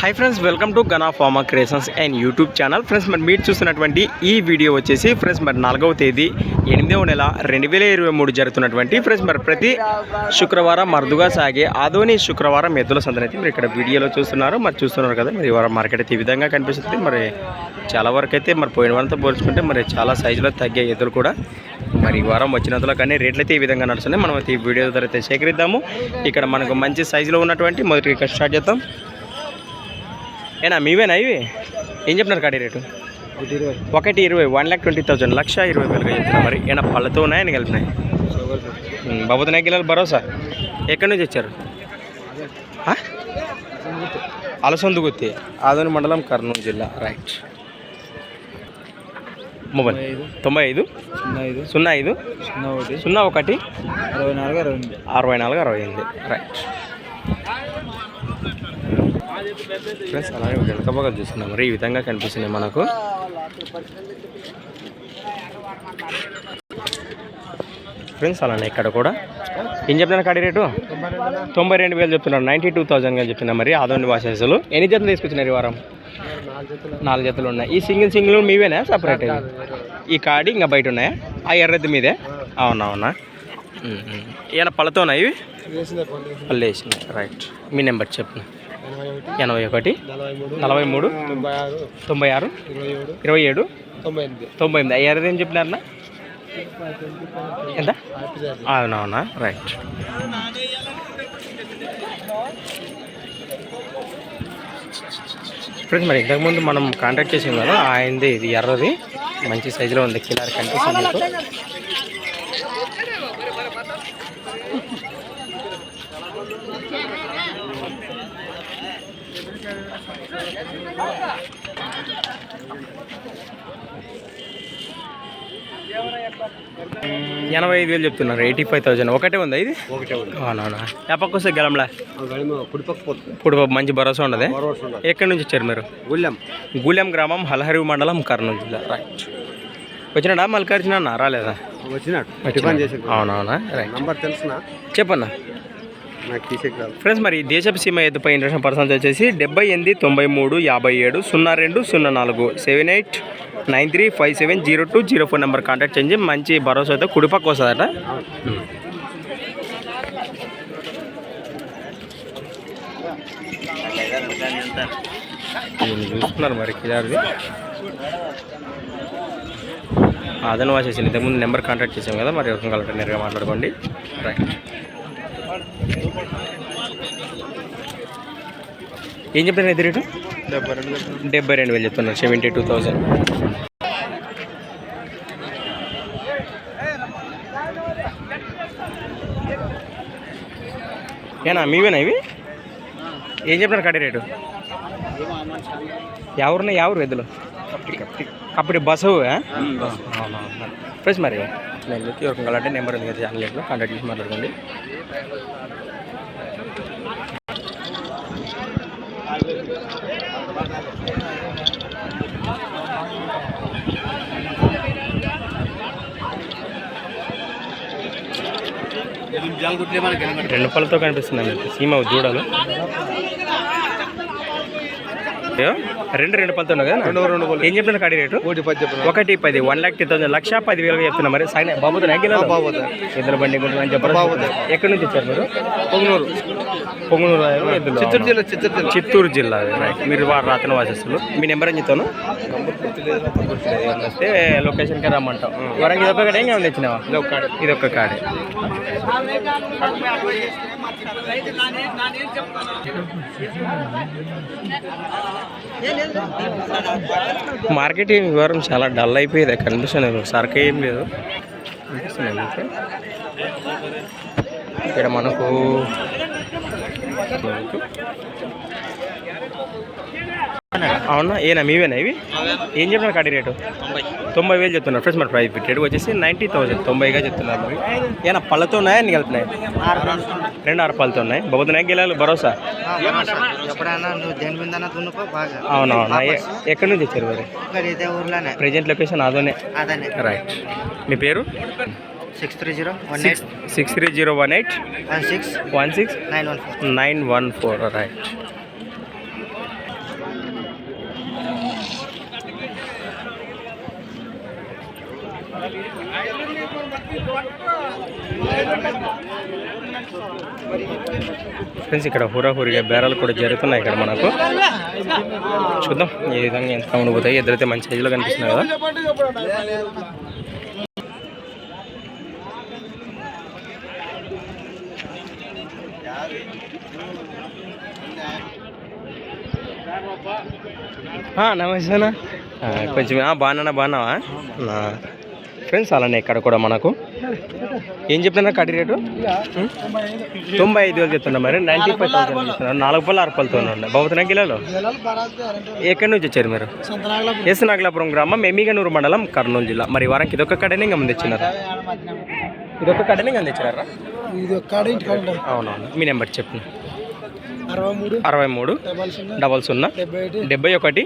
Hi friends welcome to Gana pharma creations and YouTube channel friends మరి మీరు చూస్తున్నటువంటి ఈ వీడియో వచ్చేసి ఫ్రెండ్స్ మరి నాలుగవ తేదీ ఎనిమిదవ నెల రెండు వేల ఇరవై మూడు జరుగుతున్నటువంటి ఫ్రెండ్స్ మరి ప్రతి శుక్రవారం మరుదుగా సాగే ఆదోని శుక్రవారం ఎద్దుల సందన అయితే మీరు ఇక్కడ వీడియోలో చూస్తున్నారు. మరి చూస్తున్నారు కదా మరి ఈ వారం మార్కెట్ అయితే ఈ విధంగా కనిపిస్తుంది. మరి చాలా వరకు అయితే మరి పోయిన వారంతో పోల్చుకుంటే మరి చాలా సైజులో తగ్గే ఎద్దులు కూడా మరి ఈ వారం వచ్చినందులో కానీ రేట్లు అయితే ఈ విధంగా నడుస్తున్నాయి. మనం అయితే ఈ వీడియో ద్వారా అయితే సేకరిద్దాము. ఇక్కడ మనకు మంచి సైజులో ఉన్నటువంటి మొదటి ఇక్కడ స్టార్ట్ చేద్దాం. ఏనా మీవేనా ఇవి? ఏం చెప్తున్నారు కాడి రేటు? ఒకటి ఇరవై వన్ ల్యాక్ ట్వంటీ థౌసండ్ లక్ష ఇరవై వేలుగా చెప్తున్నా మరి. ఏమైనా పళ్ళతో ఉన్నాయని కలిపినాయి? బాబుతో నెగ్గిలాలు భరోసా? ఎక్కడి నుంచి వచ్చారు? ఆ? అలసందుగుత్తి. ఆదోని మండలం కర్నూలు జిల్లా రైట్. మొబైల్. తొంభై ఐదు? సున్నా ఐదు. సున్నా ఐదు? సున్నా ఒకటి. సున్నా ఒకటి? అరవై నాలుగు అరవై ఎనిమిది. అరవై నాలుగు అరవై ఎనిమిది. రైట్. ఫ్రెండ్స్ అలాగే వెనకబాగా చూస్తున్నాం మరి ఈ విధంగా కనిపిస్తున్నాయి మనకు. ఫ్రెండ్స్ అలానే ఇక్కడ కూడా. ఏం చెప్తున్నాను కడి రేటు? తొంభై రెండు వేలు చెప్తున్నారు. నైంటీ టూ థౌసండ్గా చెప్తున్నా మరి ఆదోని వాసేసులు ఎన్ని జతలు తీసుకొచ్చినారు ఈ వారం? నాలుగు జతలు ఉన్నాయి. ఈ సింగిల్ సింగిల్ మీవేనా సపరేట్ ఈ కాడి ఇంకా బయట ఉన్నాయా? ఆ ఎర్రది మీదే? అవునవునా? ఏమైనా పళ్ళతోనా ఇవి? పళ్ళు వేసినాయి. రైట్ మీ నెంబర్ చెప్పు. ఎనభై ఒకటి నలభై మూడు తొంభై ఆరు ఇరవై ఏడు తొంభై ఎనిమిది తొంభై ఎనిమిది. ఏం చెప్పినారన్నా? ఎంత? అవునవునా? రైట్. ఫ్రెండ్స్ మరి ఇంతకుముందు మనం కాంటాక్ట్ చేసి కదా ఆయనది ఇది ఎర్రది. మంచి సైజులో ఉంది కిలార్ కనిపిస్తుంది ఎనభై ఐదు వేలు చెప్తున్నారు ఎయిటీ ఫైవ్ థౌసండ్. ఒకటే ఉందా ఇది? ఒకటే ఉంది. అవునవునా ఎప్పకు వస్తే గెలంలా? ఇప్పుడు మంచి భరోసా ఉండదు? ఎక్కడి నుంచి వచ్చారు మీరు? గుళ్ళెం. గూలెం గ్రామం హలహరి మండలం కర్నూలు జిల్లా. రైట్ వచ్చినాడా? మల్లికార్జున రాలేదా? వచ్చినాడు. అవునవునా రైట్ నంబర్ తెలిసిన? చెప్పన్నా. ఫ్రెండ్స్ మరి దేశపు సీమ ఎద్దుపై ఇంట్రెస్ట్ పర్సన్స్ వచ్చేసి డెబ్బై ఎనిమిది తొంభై మూడు యాభై ఏడు సున్నా రెండు సున్నా నాలుగు seven eight nine three five seven zero two zero four number contact చేయండి. మంచి భరోసా అయితే కుడిపక్క వస్తుందట. చూస్తున్నారు మరి కిలారిది అదను వాసేసి ఇంతకుముందు నెంబర్ కాంటాక్ట్ చేసాం కదా మరి ఒక కలెక్టర్ నేరుగా మాట్లాడుకోండి. రైట్. ఏం చెప్పారు ఇది రేటు డెబ్బై రెండు డెబ్బై రెండు వేలు చెప్తున్నారు సెవెంటీ టూ థౌసండ్ ఏనా మీవేనా ఇవి? ఏం చెప్పినారు కడి రేటు? ఎవరున్నాయి? ఎవరు ఎద్దులు? అప్పుడు బస్సు ఫ్రెష్ మరి? నేను చెప్పి ఎవరికి కావాలంటే నెంబర్ ఉంది కదా ఛానల్ కాంటాక్ట్ చేసి మాట్లాడుకోండి. రెండు పళ్ళతో కనిపిస్తున్నాయి మీకు సీమ దూడలు అయ్యో, రెండు రెండు ఉన్నాయి కదా? రెండు రెండు పళ్ళు. ఏం చెప్తున్నారు కాడి రేటు? కోటి పది ఒకటి పది వన్ లాక్ టెన్ లక్ష పది వేలుగా చెప్తున్నా మరి. సైన్ బాబుతో బాబుతో. ఇద్దరు బండి గుంటుంది చెప్పారు? బాబుతో. ఎక్కడి నుంచి వచ్చారు మీరు? పొంగనూరు. పొంగునూరు. చిత్తూరు జిల్లా చిత్తూరు జిల్లా. చిత్తూరు జిల్లా మీరు వారు రాతన వాసిస్తులు మీ నెంబర్ ఏం చెప్తాను? వస్తే లొకేషన్కి రమ్మంటాం. వరంగల్ ఇది ఒక కాడే? ఇంకా తెచ్చినావా? ఇది ఒక కాడే. ఇది ఒక కాడే. మార్కెట్ ఈ వారం చాలా డల్ అయిపోయింది కనిపిస్తుంది సరుకు ఏం లేదు. కనిపిస్తుంది ఇక్కడ మనకు అవునా? ఏనా? మీవేనా ఇవి? ఏం చెప్పినారు కాడి రేటు? తొంభై. వేలు చెప్తున్నారు. ఫ్రెండ్స్ మరి ప్రైస్ రేటు వచ్చేసి నైంటీ థౌసండ్ తొంభైగా చెప్తున్నారు మరి. ఏనా పళ్ళతో ఉన్నాయా? అన్ని కలుపుతున్నాయి రెండు ఆరు పళ్ళతో ఉన్నాయి. బొద్దునాయి గెలాలి? భరోసా? అవునవునా? ఎక్కడి నుంచి వచ్చారు మరి? Present location Adoni. Adoni. Right మీ పేరు? Six three zero one six eight six three zero one eight one six one six nine one four nine one four right friends ఇక్కడ హురాహురిగా బేరాలు కూడా జరుగుతున్నాయి ఇక్కడ మనకు. చూద్దాం ఏ విధంగా ఎంత ఉండిపోతాయి ఇద్దరైతే మంచి సైజులో కనిపిస్తున్నాయి కదా. ఆ, నమస్తేనా కొంచెం బాగున్నా బాగున్నావా? ఫ్రెండ్స్ అలానే ఇక్కడ కూడా మనకు. ఏం చెప్తున్నా కడి రేటు? తొంభై ఐదు వేలు చెప్తున్నా మరి. నైంటీ ఫైవ్ థౌసండ్ చెప్తున్నారు నాలుగు పళ్ళు ఆరు పళ్ళతో ఉన్నాయి. బాగుతున్నా కిలోలు? ఎక్కడి నుంచి వచ్చారు మీరు? ఎస్ నాగలాపురం గ్రామం ఎమ్మిగనూరు మండలం కర్నూలు జిల్లా. మరి వారానికి ఇదొక కడనే ఇంకా ముందు ఇచ్చినారు ఇదొక కడనే ఇంకా తెచ్చినారా? అవునవును. మీ నెంబర్ చెప్పు. అరవై మూడు డబల్ సున్నా డబల్ సున్నా డెబ్బై ఒకటి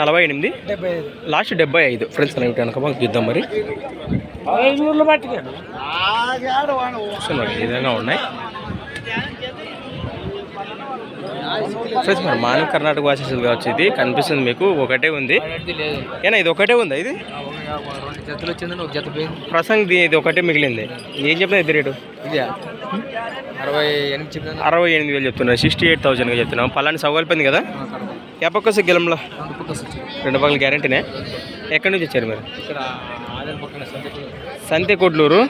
నలభై ఎనిమిది లాస్ట్ డెబ్బై ఐదు. ఫ్రెండ్స్ అనేవి కనుక మాకు చూద్దాం మరి. ఈ విధంగా ఉన్నాయి. ఫ్రెండ్స్ మరి మానవ కర్ణాటక వాసెస్ కావచ్చు ఇది. కనిపిస్తుంది మీకు ఒకటే ఉంది. ఏనా ఇది ఒకటే ఉందా ఇది? జతలు వచ్చిందని ఒక జత పోయింది. ప్రసంగ్ ఇది ఒకటే మిగిలింది. ఏం చెప్పినా ఇది రేటు? ఇది. అరవై ఎనిమిది అరవై ఎనిమిది వేలు చెప్తున్నారు. సిక్స్టీ ఎయిట్ థౌసండ్గా చెప్తున్నాం పలాని సౌకల్పోయింది కదా? ఎప్పకొస్తే గెలంలో? రెండు పక్కల గ్యారంటీనే. ఎక్కడి నుంచి వచ్చారు మీరు? సంతకి సంతెకొడ్లూరు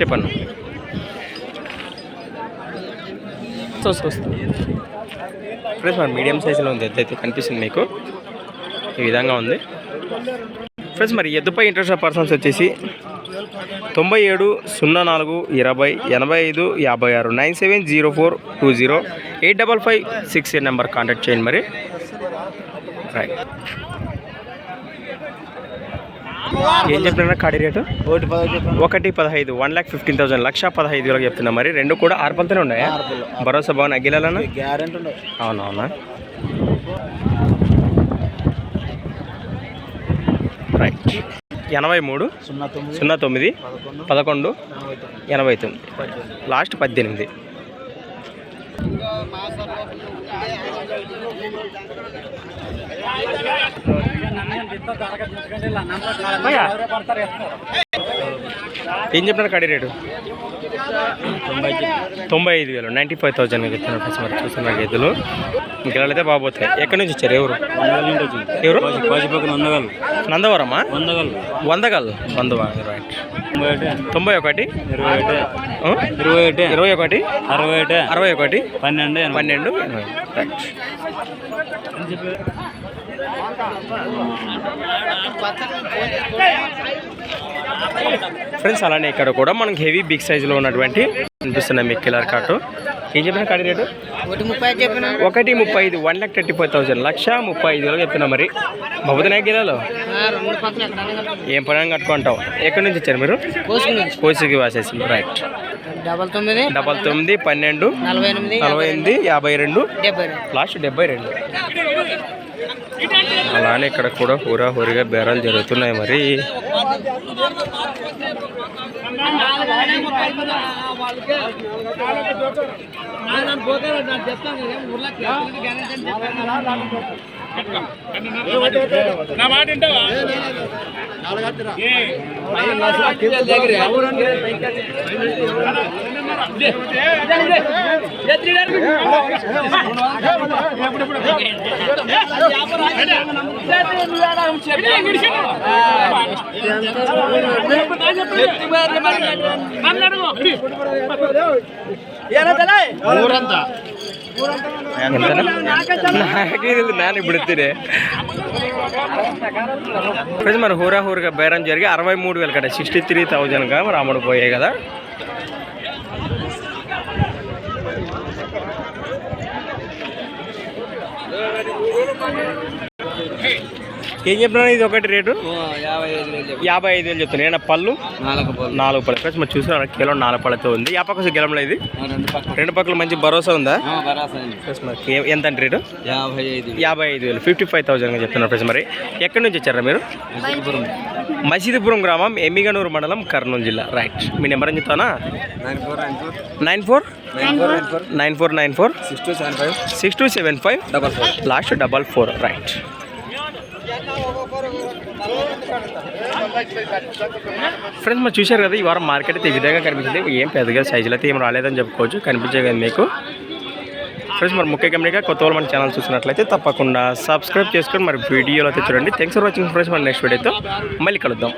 చెప్పండి. ఫ్రెండ్స్ మరి మీడియం సైజులో ఉంది ఎద్దు అయితే కనిపిస్తుంది మీకు. ఈ విధంగా ఉంది. ఫ్రెండ్స్ మరి ఎద్దుపై ఇంట్రెస్ట్ పర్సన్స్ వచ్చేసి తొంభై ఏడు సున్నా నాలుగు ఇరవై ఎనభై ఐదు యాభై ఆరు nine seven zero four two zero eight double five six eight number contact చేయండి మరి. రైట్ ఏం చెప్తున్నా కాడి రేటు? ఒకటి చెప్పాను పదహైదు వన్ ల్యాక్ ఫిఫ్టీన్ థౌసండ్ లక్ష పదహైదు వేలకు చెప్తున్నా మరి. రెండు కూడా ఆరు పళ్ళతోనే ఉన్నాయా భరోసా గ్యారెంటీ ఉండవు అవునవునా? రైట్ ఎనభై మూడు సున్నా తొమ్మిది సున్నా తొమ్మిది పదకొండు పదకొండు ఎనభై తొమ్మిది. ఎనభై తొమ్మిది లాస్ట్ పద్దెనిమిది. ఏం చెప్పినారు కడి రేటు? తొంభై ఐదు వేలు. నైంటీ ఫైవ్ థౌసండ్ చెప్తున్నారు ఫ్రెండ్స్ మరి చూస్తున్నారు గేదెలు. ఇంకెళ్ళైతే బాగోతాయి ఎక్కడి నుంచి వచ్చారు? ఎవరు? ఎవరు? వందగలు నందవరమా? వందగలు. వందగల్. వందవా? రైట్. తొంభై ఒకటి. ఇరవై ఒకటి? ఇరవై ఒకటి. ఇరవై ఒకటి? అరవై ఒకటి. అరవై ఒకటి? పన్నెండు. పన్నెండు ఫ్రెండ్స్ అలానే ఇక్కడ కూడా మనకి హెవీ బిగ్ సైజులో ఉన్నటువంటి కనిపిస్తున్నాయి మీకు కిలర్ కాటు. ఏం చెప్పిన కాడి రేటు? ఒకటి ముప్పై ఐదు one lakh thirty five thousand లక్ష ముప్పై ఐదు వేలు చెప్తున్నా మరి. పక్కన ఎక్కడ ఏం పని కట్టుకుంటావు? ఎక్కడి నుంచి వచ్చారు మీరు? కోసికి వాసేసి రైట్ డబల్ తొమ్మిది డబల్ తొమ్మిది పన్నెండు నలభై ఎనిమిది నలభై ఎనిమిది యాభై రెండు. డెబ్బై రెండు. లాస్ట్ డెబ్బై రెండు. అలానే ఇక్కడ కూడా హూరా హూరిగా బేరాలు జరుగుతున్నాయి మరి. ఎంతనా? నాకే తెలియదు నాన్న ఇప్పుడు ఎత్తిరే ఫ్రెండ్స్ మరి హూరా హూరుగా బేరం జరిగి అరవై మూడు వేలు కదా సిక్స్టీ త్రీ థౌజండ్గా మరి అమ్ముడు పోయాయి కదా Hey! ఏం చెప్పినా ఇది ఒకటి రేటు? యాభై ఐదు వేలు చెప్తున్నా ఏమన్నా పళ్ళు? నాలుగు పళ్ళు. ఫ్రెండ్స్ మరి చూసిన కిలో నాలుగు పళ్ళతో ఉంది. యా పక్క గెలంలో ఇది. రెండు పక్కల. మంచి భరోసా ఉందా? బరాసండి ఫ్రెండ్స్ మరి ఏ- ఎంత అంటే రేటు? యాభై ఐదు వేలు. ఫిఫ్టీ ఫైవ్ థౌసండ్గా చెప్తున్నారు ఫ్రెండ్స్ మరి. ఎక్కడి నుంచి వచ్చారా మీరు? మసీదుపురం. గ్రామం ఎమ్మిగనూరు మండలం కర్నూలు జిల్లా. రైట్ మీ నెంబర్ అని చెప్తానా nine four nine four. Nine four? Nine four nine four. Nine four nine four? Six two seven five. Six two seven five? Double four. Last double four. Right friends మనం చూశారు కదా ఈ వారం market అయితే ఈ విధంగా కనిపించింది. ఏం పెద్దగా సైజులు అయితే ఏం రాలేదని చెప్పుకోవచ్చు కనిపించే కదా మీకు. ఫ్రెండ్స్ మరి ముఖ్య కంపెనీగా కొత్త వాళ్ళు మన ఛానల్ చూసినట్లయితే తప్పకుండా సబ్స్క్రైబ్ చేసుకొని మరి వీడియోలో అయితే చూడండి. థ్యాంక్స్ ఫర్ వాచింగ్ ఫ్రెండ్స్ మన నెక్స్ట్ వీడియోతో మళ్ళీ కలుద్దాం.